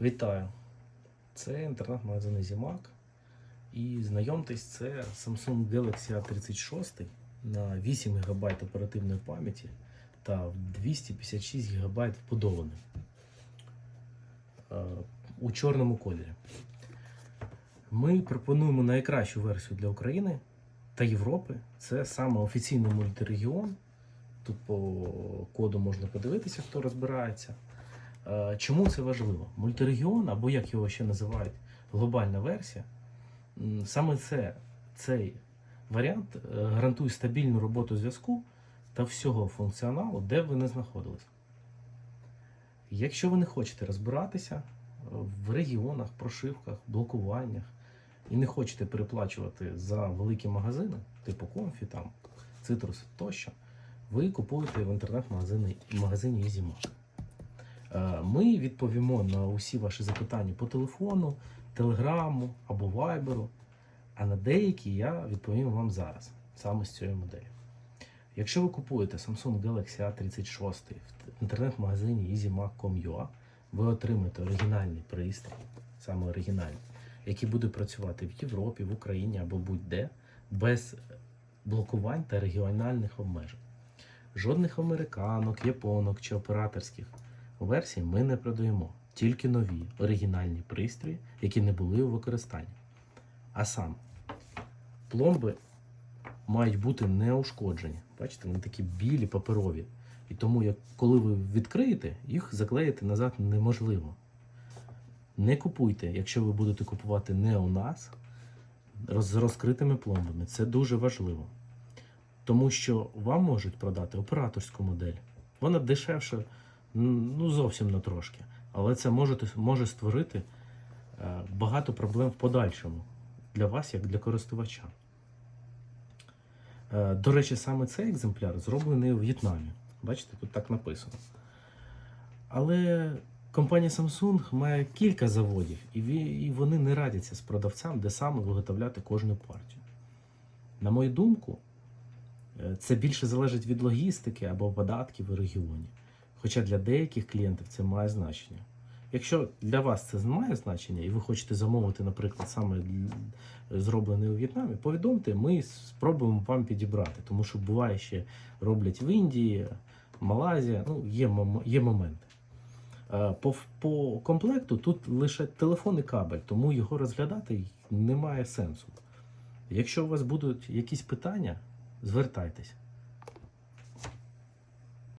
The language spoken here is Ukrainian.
Вітаю! Це інтернет-магазин Easymac. І знайомтесь, це Samsung Galaxy A36 на 8 ГБ оперативної пам'яті та 256 ГБ вбудований е, у чорному кольорі. Ми пропонуємо найкращу версію для України та Європи. Це саме офіційний мультирегіон. Тут по коду можна подивитися, хто розбирається. Е, Чому це важливо? Мультирегіон, або як його ще називають, глобальна версія. Саме це, цей варіант е, гарантує стабільну роботу зв'язку та всього функціоналу, де б ви не знаходились. Якщо ви не хочете розбиратися е, в регіонах, прошивках, блокуваннях і не хочете переплачувати за великі магазини, типу Комфі, там, Citrus тощо, ви купуєте в інтернет-магазині. Е, Ми відповімо на усі ваші запитання по телефону, телеграму або вайберу, а на деякі я відповім вам зараз, саме з цієї моделі. Якщо ви купуєте Samsung Galaxy A36 в інтернет-магазині easymac.com.ua, ви отримаєте оригінальний пристрій, саме оригінальний, який буде працювати в Європі, в Україні або будь-де, без блокувань та регіональних обмежень. Жодних американок, японок чи операторських версій ми не продаємо, тільки нові оригінальні пристрої, які не були у використанні. А саме, пломби мають бути неушкоджені. Бачите, вони такі білі, паперові. І тому, як, коли ви відкриєте, їх заклеїти назад неможливо. Не купуйте, якщо ви будете купувати не у нас, з розкритими пломбами. Це дуже важливо. Тому що вам можуть продати операторську модель. Вона дешевша, м, ну зовсім на трошки. Але це може, може створити е, багато проблем в подальшому для вас, як для користувача. Е, До речі, саме цей екземпляр зроблений у В'єтнамі. Бачите, тут так написано. Але компанія Samsung має кілька заводів, і вони не радяться з продавцям, де саме виготовляти кожну партію. На мою думку, е, це більше залежить від логістики або податків у регіоні. Хоча для деяких клієнтів це має значення. Якщо для вас це має значення, і ви хочете замовити, наприклад, саме зроблений у В'єтнамі, повідомте, ми спробуємо вам підібрати, тому що буває ще роблять в Індії, Малайзія, ну є, є моменти. Е, По, по комплекту тут лише телефон і кабель, тому його розглядати немає сенсу. Якщо у вас будуть якісь питання, звертайтесь.